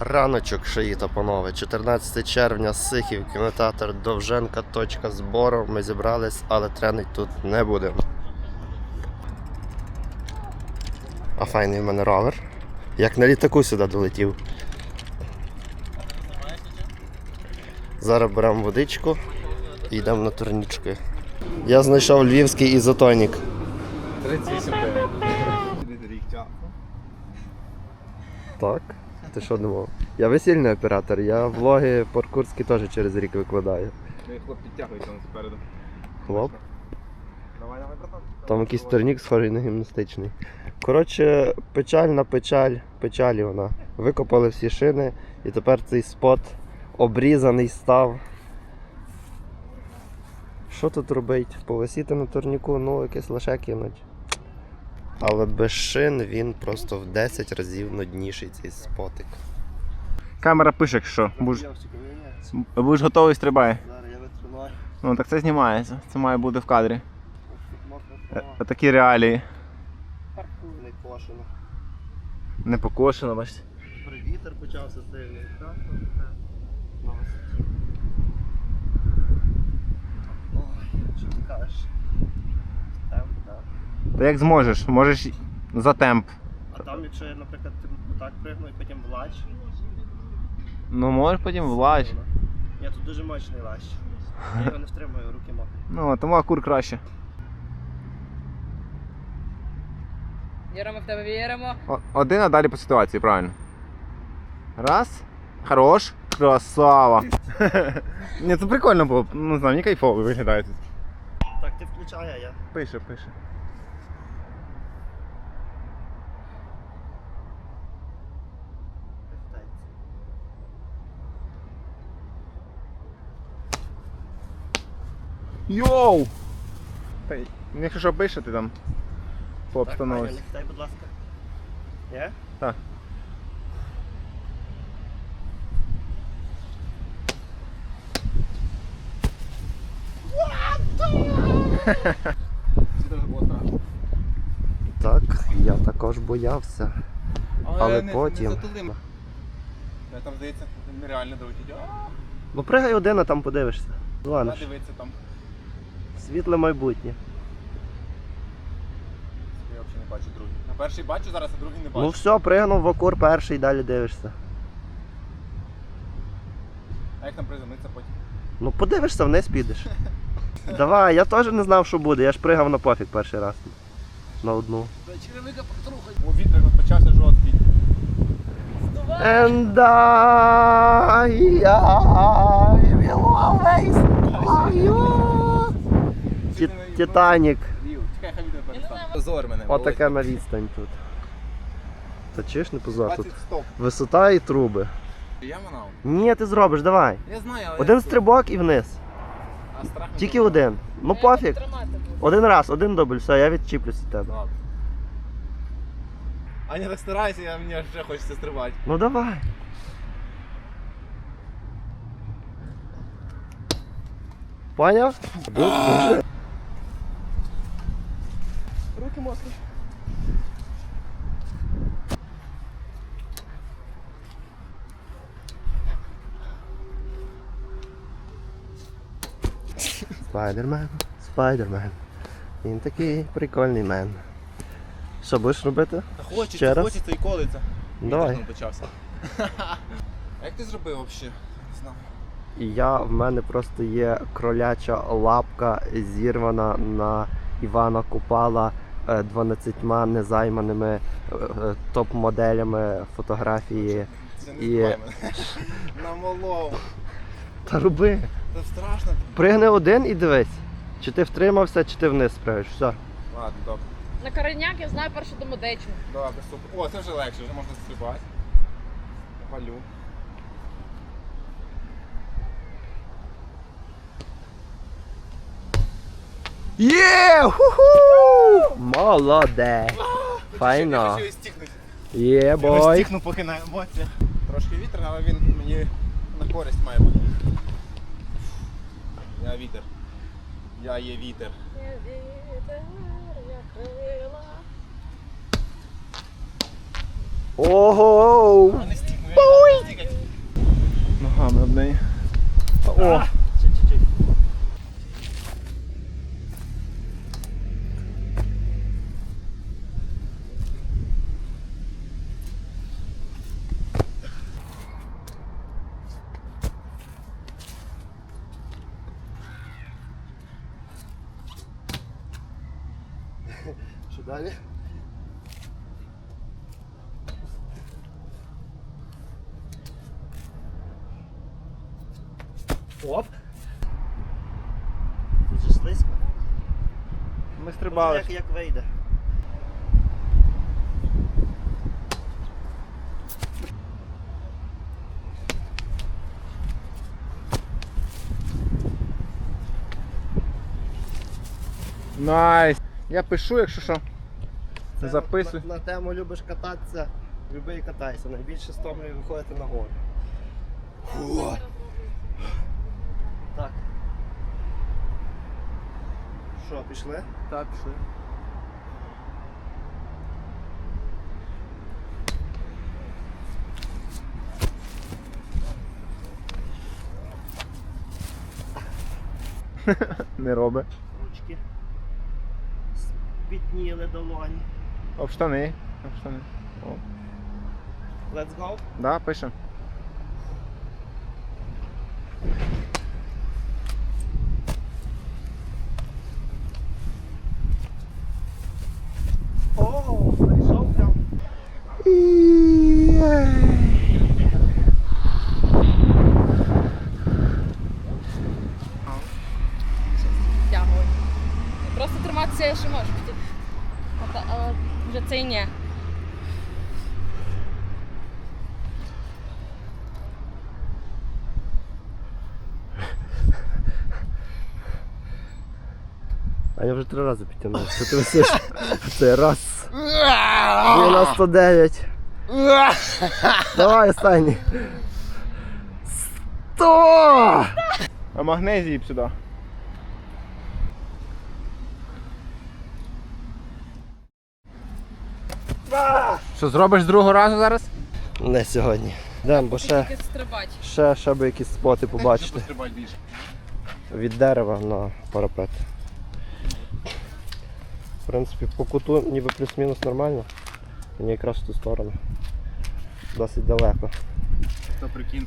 Раночок шиїта, панове. 14 червня, Сихів, кінотеатр Довженка, точка збору. Ми зібрались, але тренить тут не будемо. А файний в мене ровер. Як на літаку сюди долетів. Зараз беремо водичку і йдемо на турнічки. Я знайшов львівський ізотонік. 38 Рік Так. Ти що думав? Я весільний оператор, я влоги паркурські теж через рік викладаю. Ну і хлоп підтягує там спереду. Хлоп. Давай, давай, братан. Там якийсь турнік схожий на гімнастичний. Коротше, печаль на печаль, печалі вона. Викопали всі шини і тепер цей спот обрізаний став. Що тут робить? Повисіти на турніку, ну якесь лише кинуть. Але без шин він просто в 10 разів нудніший цей спотик. Камера пише, якщо будеш, будеш готовий, стрибай. Зараз я витримаю. Ну так це знімається. Це має бути в кадрі. Е, Такі реалії. Не кошено. Не покошено, бачите. Вітер почався сильний. Ой, що ти кажеш? Темп, так. Та як зможеш, можеш за темп. А там, якщо я, наприклад, так пригну і потім влач. Ну можеш потім влач. Ні, тут дуже мощний лач. Я його не втримую, руки мокрі. Ну, тому акур краще. Віримо в тебе, віримо. О- Один, а далі по ситуації, правильно. Раз. Хорош. Красава. Ні, це прикольно було. Ну, не знаю, мені кайфово виглядає тут. Так, ти включай, а я. Пише, пише. Йоу! Якщо що ти там по Так, обстановці. Аня, ліхтай, будь ласка. Ні? Так. Так, я також боявся. Але потім- Я там здається, нереально долетіть. Ну пригай один, а там подивишся. Званиш. Дивиться там. Світле майбутнє. Я взагалі не бачу другий. На перший бачу зараз, а другий не бачу. Ну все, пригнув в окур перший, далі дивишся. А як там приземлиться потім? Ну подивишся, вниз підеш. Давай, я теж не знав, що буде, я ж пригав на пофіг перший раз. На одну. О, вітер от почався жорсткий. And I, I will always love you. Ті- Титанік. Вітер мене. Отаке на відстань тут. Та чиш не позор тут. 20 стоп. Висота і труби. Я манав. Ні, ти зробиш, давай. Я знаю, але... Один стрибок і вниз. А страх не Тільки один. Ну пофіг. Один раз, один дубль, все, я відчіплюсь від тебе. Ладно. Аня, так старайся, я, мені вже хочеться стрибати. Ну давай. Поняв? Мокрі. Спайдермен, спайдермен. Він такий прикольний мен. Що будеш робити? Та хочеться, раз? хочеться і колиться. Давай. Почався. А як ти зробив взагалі? Не знаю. І я в мене просто є кроляча лапка зірвана на Івана Купала 12 незайманими е, е, топ-моделями фотографії. Це не мене. Намолов. Та роби. Це страшно. Пригни один і дивись. Чи ти втримався, чи ти вниз спригнеш. Все. Ладно, добре. На кореняк я знаю першу домодечу. Добре, супер. О, це вже легше, вже можна стрибати. Валю. Є! Ху-ху! Молодець! Файно. Є, Я бой. стікну поки на емоціях. Трошки вітер, але він мені на користь має бути. Я вітер. Я є вітер. Ого! А не стікну, я не стікну. неї. О! Що далі? Оп. Тут же слизько. Ми стрибали. Як, як вийде. Найс. Я пишу, якщо що. Це Записуй. На, на тему любиш кататися, люби і катайся. Найбільше стомлює виходити на гору. Фу. Так. Що, пішли? Так, пішли. Не роби. Ручки. Спітніли долоні. Об штани. Об штани. О. Let's go. Да, пише. О, прийшов прям. Тягуй. Просто триматися я ще можу. А, та- а вже це і ні. А я вже три рази підтягнув. Що ти висиш? Це раз. 99. Давай останній. Сто! А магнезії б сюди. Що, зробиш другого разу зараз? Не сьогодні. Дем, бо ще, стрибать. ще, ще би якісь споти побачити. Від дерева на парапет. В принципі, по куту ніби плюс-мінус нормально. Мені якраз в ту сторону. Досить далеко. То прикинь.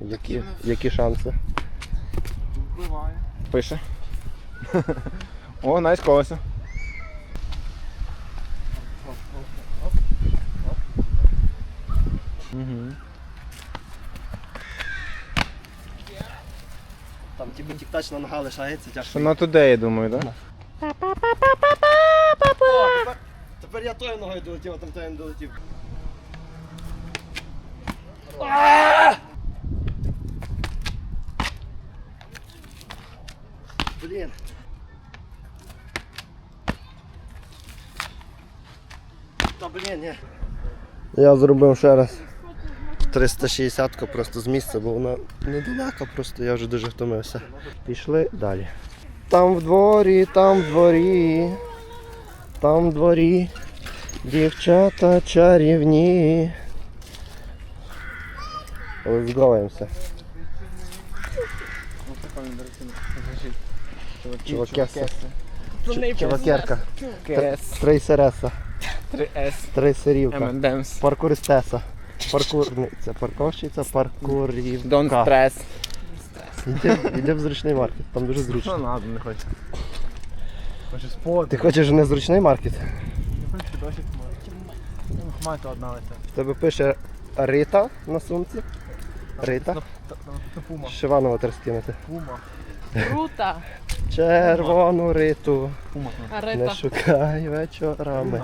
Які, які шанси? Впливає. Пише. О, найс колесо. Там типу тік-тачна нога лишається, тяжко. Що на туди, я думаю, так? Да? О, тепер, тепер я тою ногою долетів, а там тою не долетів. Блін. Та блін, ні. Я зробив ще раз 360 просто з місця, бо вона недалеко, просто я вже дуже втомився. Пішли далі. Там в дворі, там в дворі, там в дворі, дівчата чарівні. Розговаємося. Чувакеса. Чувакерка. КС. Трейсереса. 3С. Трейсерівка. M&M's. Паркуристеса. Паркурниця, парковщиця, паркурівка. Don't stress. Іди, іди в зручний маркет, там дуже Що зручно. надо, не хочу. Хочу спот. Ти хочеш в незручний маркет? Хмайка одна лиця. В тебе пише Рита на сумці. Рита. Пума. Шиванова треба скинути. Пума. Круто. Червону риту. Пума. Не шукай вечорами.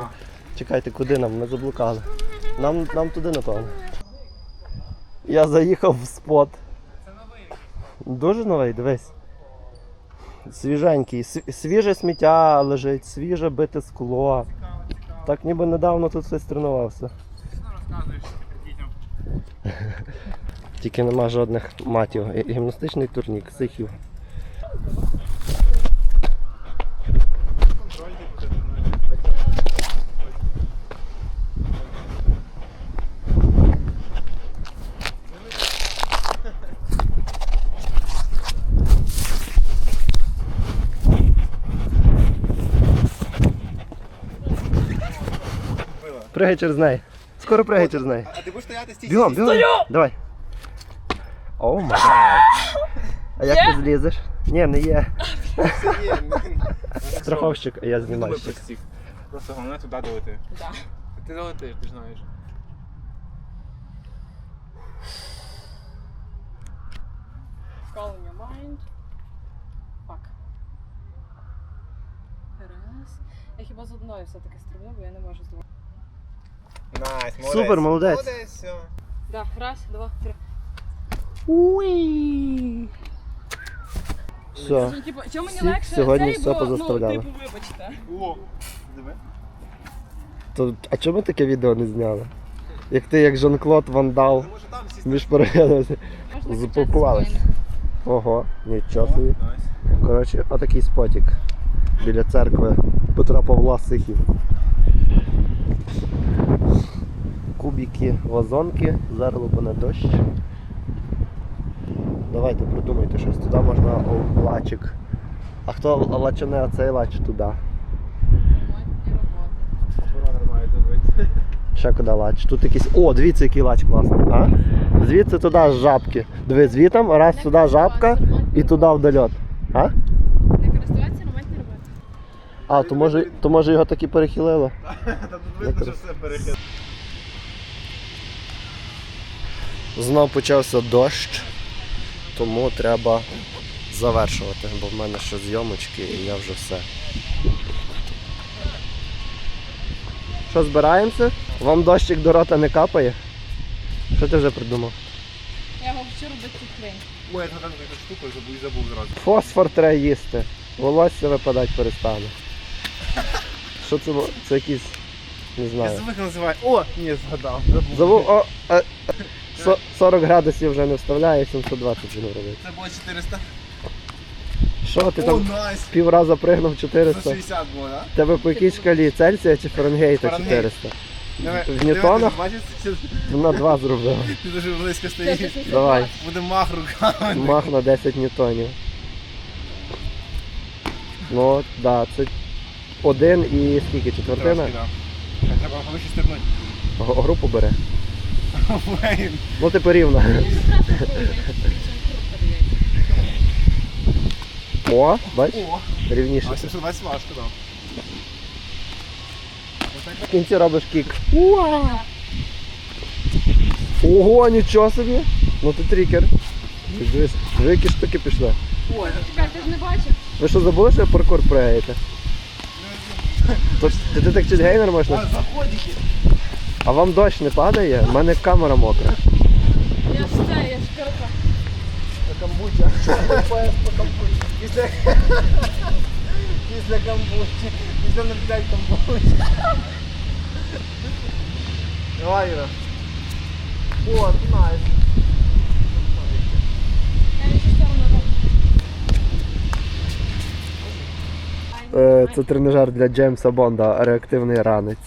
Чекайте, куди нам? Ми заблукали. Нам, нам туди, напевно. Я заїхав в спот. Це новий. Дуже новий, дивись. Свіженький. Свіже сміття лежить, свіже бите скло. Так ніби недавно тут хтось тренувався. Тільки нема жодних матів. Гімнастичний турнік, сихів. Пригай через неї. Скоро пригай через неї. А ти будеш стояти стій. Бігом, бігом. Давай. О май. А як ти злізеш? Ні, не є. Страховщик, а я знімальщик. Просто головне туди долети. Да. Ти долетиш, ти ж знаєш. Calling your mind. Fuck. Раз. Я хіба з одною все-таки стрибну, бо я не можу з двох. Найс, молодець. Супер, молодець. Молодець, все. Да, раз, два, три. Уй. Все. Ну, типу, чому мені Всі легше сьогодні цей, все бо, позаставляли. Ну, типу, вибачте. О, диви. То, а чому ми таке відео не зняли? Як ти, як Жан-Клод Ван Дал Ти може там сісти. між переглядами. Можна Запакувались. Ого, нічого собі. Найс. Коротше, отакий спотік біля церкви Петра Павла Сихів. Кубики, вазонки, зараз лупане дощ. Давайте придумайте щось. Туди можна о, лачик. А хто лачане, а цей лач туди. Ще куди лач. Тут якийсь. О, дивіться, який лач класний. А? Звідси туди жабки. Диви, звітом, раз сюди жабка і туди в дольот. А? Не користуватися ремонтні роботи. А, то може, то може його так і перехилило. Та тут видно, що все перехід. Знов почався дощ, тому треба завершувати, бо в мене ще зйомочки і я вже все. Що, збираємося? Вам дощик до рота не капає? Що ти вже придумав? Я його робити хрень. Ой, я там якусь штуку забув і забув зразу. Фосфор треба їсти. Волосся випадати перестане. Що це? бу- Це якийсь. Не Я звик називаю. О, ні, згадав. забув. Забув. О, е, со- 40 градусів вже не вставляє, 720 він робить. Це було 400. Що ти О, там найс. півраза пригнув 400? 160 було, так? Тебе по якій шкалі Цельсія чи Фаренгейта Фаренгейт. 400? Диви, В диви, ньютонах? ти Бачиш, На 2 зробив. ти дуже близько стоїш. 620. Давай. Буде мах руками. Мах на 10 ньютонів. Ну, от, да, це один і скільки? Четвертина? Да. Треба повище стрибнути. Г- Групу бере. Ну типу рівно. Я. О, бач, О, рівніше. а 720 важко, так. В кінці робиш кік. Уа! Ого, нічого собі! Ну ти трікер. Дивись, диви, які штуки пішли. Ой, Чекай, ти ж не бачив? Ви що забули, що паркур пригаєте? То ж ти детектив-геймер можна? заходики. А вам дощ не падає? У мене камера мокра. Я ж це, я ж коротко. Камбуча. по камбучі. Після... Після камбучі. Після не блядь, камбучі. Давай, Іра. О, роблю. Е, Це тренажер для Джеймса Бонда, реактивний ранець.